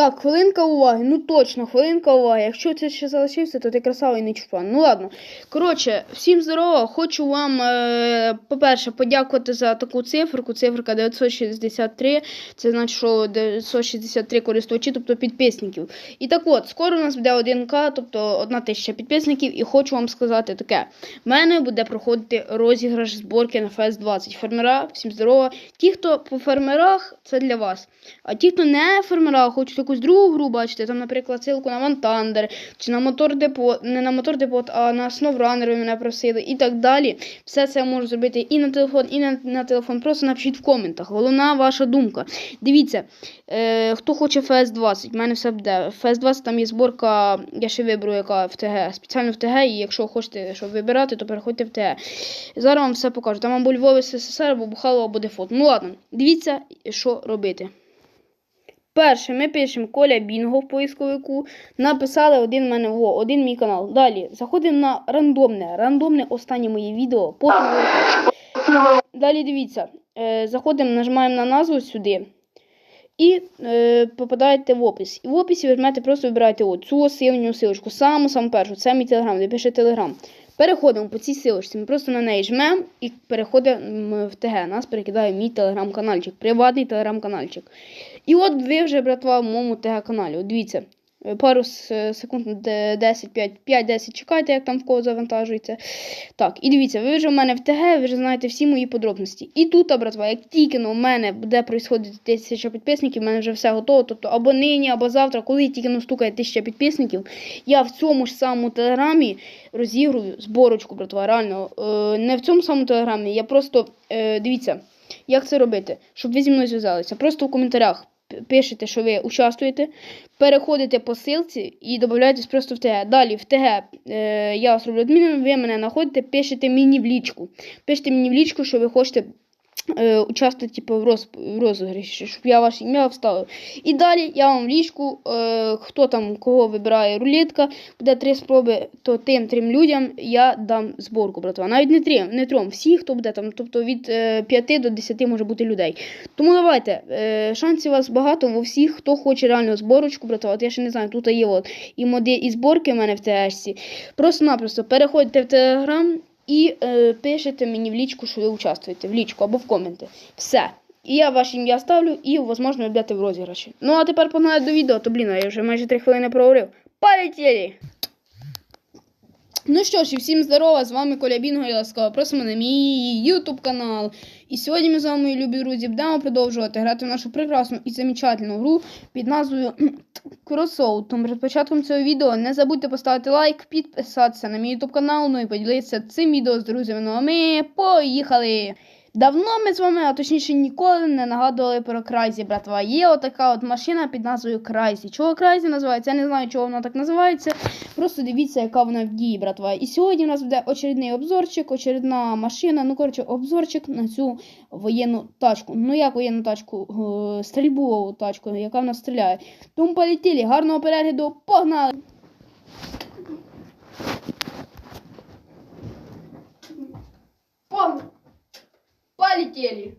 Так, хвилинка уваги. Ну точно, хвилинка уваги. Якщо ти ще залишився, то ти красавий не чупан. Ну ладно. Коротше, всім здорово. Хочу вам, е, по-перше, подякувати за таку циферку. Циферка 963. Це значить, що 963 користувачі, тобто підписників. І так от, скоро у нас буде 1К, тобто 1 тисяча підписників. І хочу вам сказати таке: в мене буде проходити розіграш зборки на фест 20. Фермера, всім здорово. Ті, хто по фермерах, це для вас. А ті, хто не фермера, хочуть якусь другу гру бачити, там, наприклад, ссылку на Вантандер, чи на мотор депот, не на мотор депот, а на SnowRunner ви мене просили і так далі. Все це я можу зробити і на телефон, і на, на телефон. Просто напишіть в коментах. Головна ваша думка. Дивіться, е, хто хоче FS 20, в мене все буде. FS 20 там є зборка, я ще виберу, яка в ТГ. Спеціально в ТГ, і якщо хочете, щоб вибирати, то переходьте в ТГ. Зараз вам все покажу. Там або Львові СССР, або Бухало, або Дефолт. Ну ладно, дивіться, що робити. Перше, ми пишемо Коля Бінго в поисковику. Написали один мене во, один мій канал. Далі заходимо на рандомне. Рандомне останнє моє відео. Потім Далі дивіться. Е, заходимо, нажимаємо на назву сюди. І е, попадаєте в опис. І в описі ви жмете, просто вибираєте от цю синю силочку. Саму саму першу. Це мій телеграм, де пише телеграм. Переходимо по цій силочці. Ми просто на неї жмемо і переходимо в ТГ. Нас перекидає мій телеграм-канальчик, приватний телеграм-канальчик. І от ви вже, братва, в моєму ТГ-каналі. Дивіться. Пару секунд, 10, 5, 5-10 чекайте, як там в кого завантажується. Так, і дивіться, ви вже в мене в ТГ, ви вже знаєте всі мої подробності. І тут, братва, як тільки ну, в мене буде происходити тисяча підписників, в мене вже все готово. Тобто або нині, або завтра, коли тільки ну, стукає тисяча підписників, я в цьому ж самому телеграмі розігрую зборочку, братва. Реально, е, не в цьому самому телеграмі. Я просто е, дивіться, як це робити, щоб ви зі мною зв'язалися. Просто в коментарях пишете, що ви участвуєте, переходите по ссылці і додаєтесь просто в ТГ. Далі в ТГ е, я вас роблю адміном, ви мене знаходите, пишете мені в лічку. Пишете мені в лічку, що ви хочете. Е, Участвувати типу, в, роз, в розіграші, щоб я ваше ім'я вставив. І далі я вам в лічку, е, хто там кого вибирає рулетка, буде три спроби, то тим трьом людям я дам зборку, братва. Навіть не трьом, не трьом, всі, хто буде там, тобто від е, 5 до 10 може бути людей. Тому давайте, е, шансів у вас багато у всіх, хто хоче реально зборочку, братва. От я ще не знаю, тут є от і моди, і зборки в мене в ТГшці. Просто-напросто переходьте в Телеграм і е, пишете мені в лічку, що ви участвуєте, в лічку або в коменти. Все. І я ваше ім'я ставлю, і, можливо, ви в розіграші. Ну, а тепер погнали до відео, то, блін, я вже майже 3 хвилини проговорив. Полетіли! Ну що ж, і всім здорова, з вами Коля Бінго і ласкаво просимо на мій YouTube канал. І сьогодні ми з вами, любі друзі, будемо продовжувати грати в нашу прекрасну і замечательну гру під назвою Кросоут. Тому перед початком цього відео не забудьте поставити лайк, підписатися на мій ютуб канал, ну і поділитися цим відео з друзями. Ну а ми поїхали! Давно ми з вами, а точніше ніколи не нагадували про Крайзі, братва. Є отака от машина під назвою Крайзі. Чого Крайзі називається? Я не знаю, чого вона так називається. Просто дивіться, яка вона в дії, братва. І сьогодні у нас буде очередний обзорчик, очередна машина. Ну, коротше, обзорчик на цю воєнну тачку. Ну, як воєнну тачку, Е, стрільбову тачку, яка в нас стріляє. Тому полетіли, гарного перегляду, погнали! Погнали! Полетели.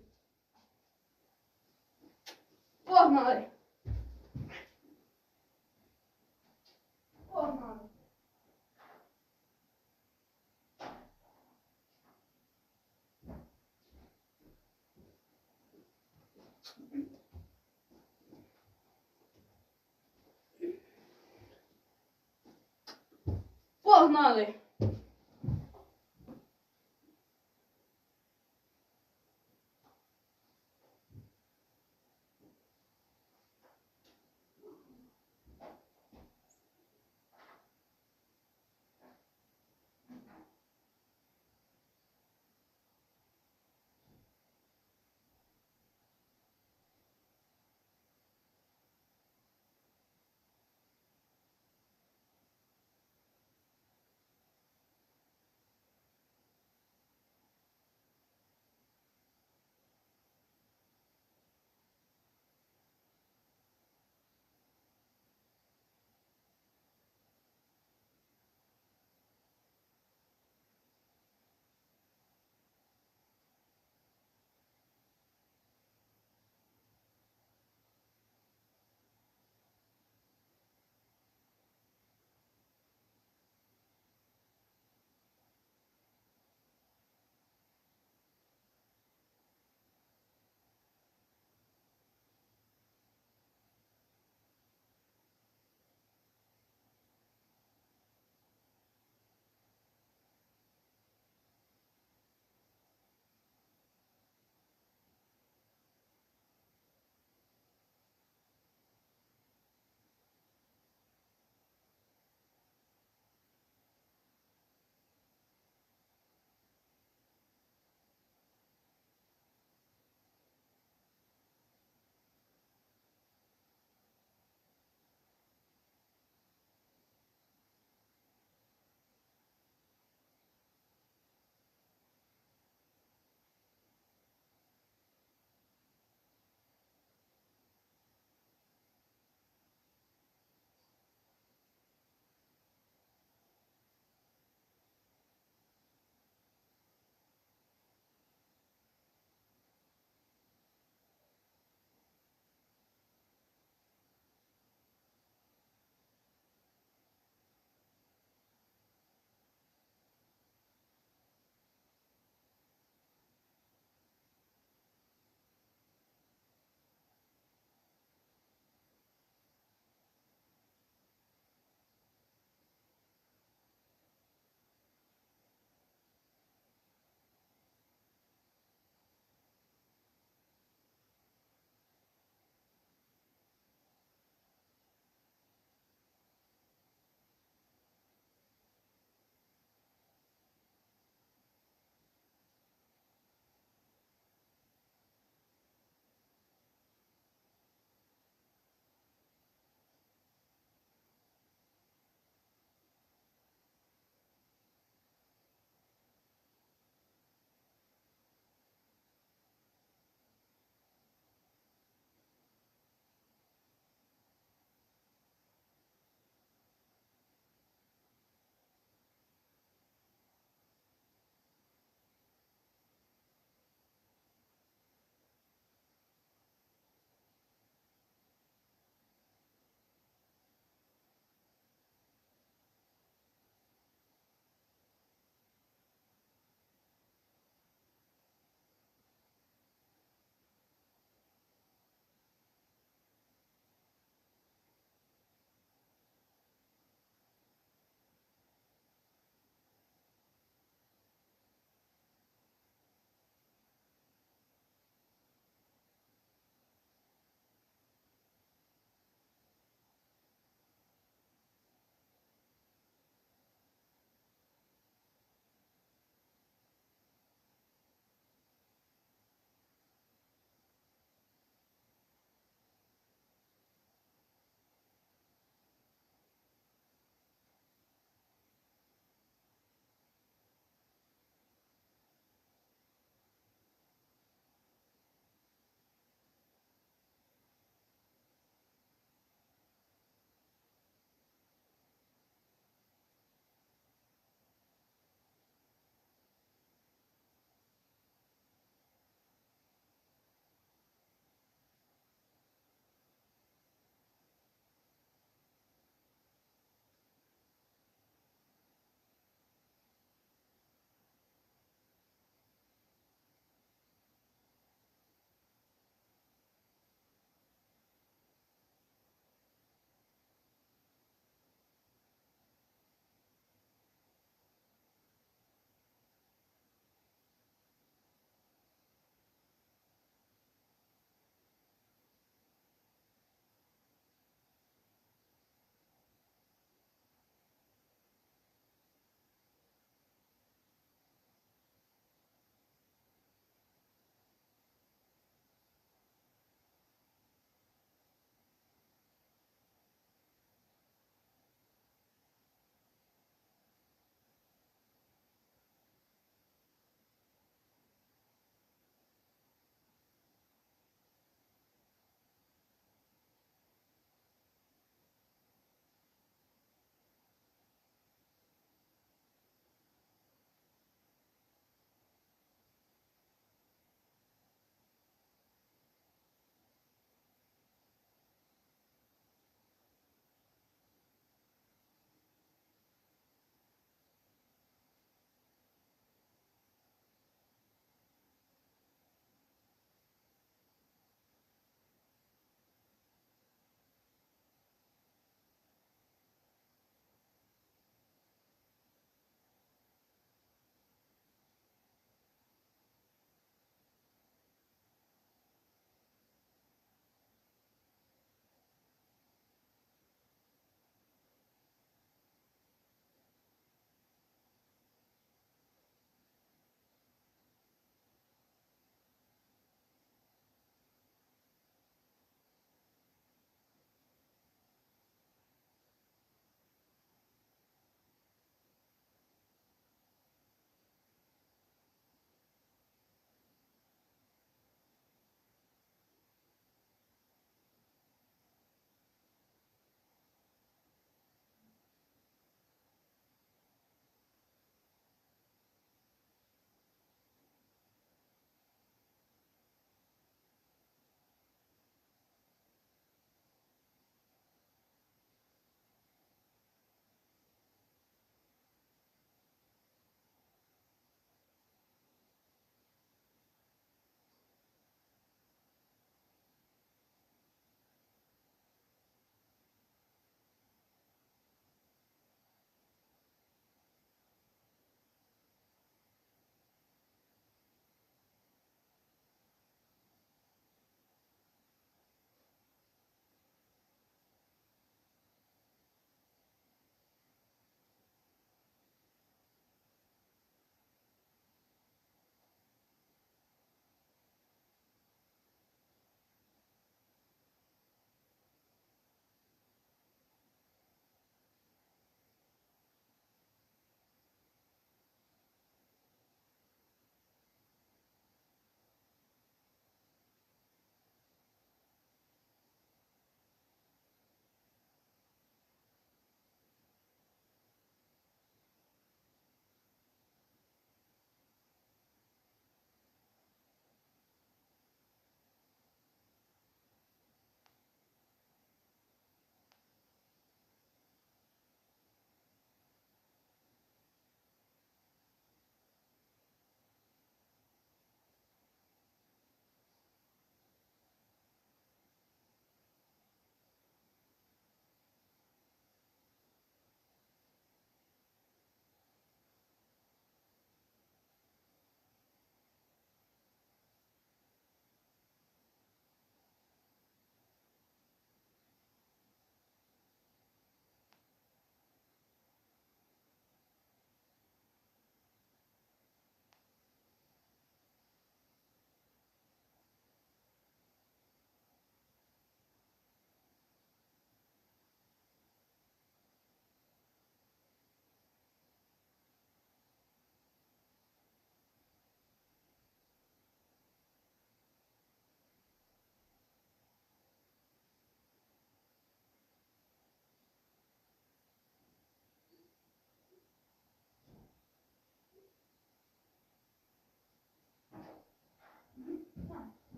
Погнали. Погнали. Погнали.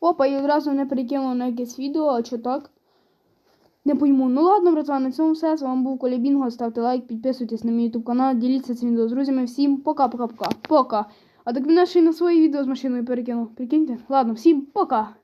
Опа, і одразу мене перекинуло на якесь відео, а що так? Не пойму. Ну ладно, братва, на цьому все. З вами був Коля Бінго. Ставте лайк, підписуйтесь на мій YouTube канал, діліться цим відео з друзями. Всім пока-пока-пока. Пока. А так мене ще й на своє відео з машиною перекинув. Прикиньте? Ладно, всім пока.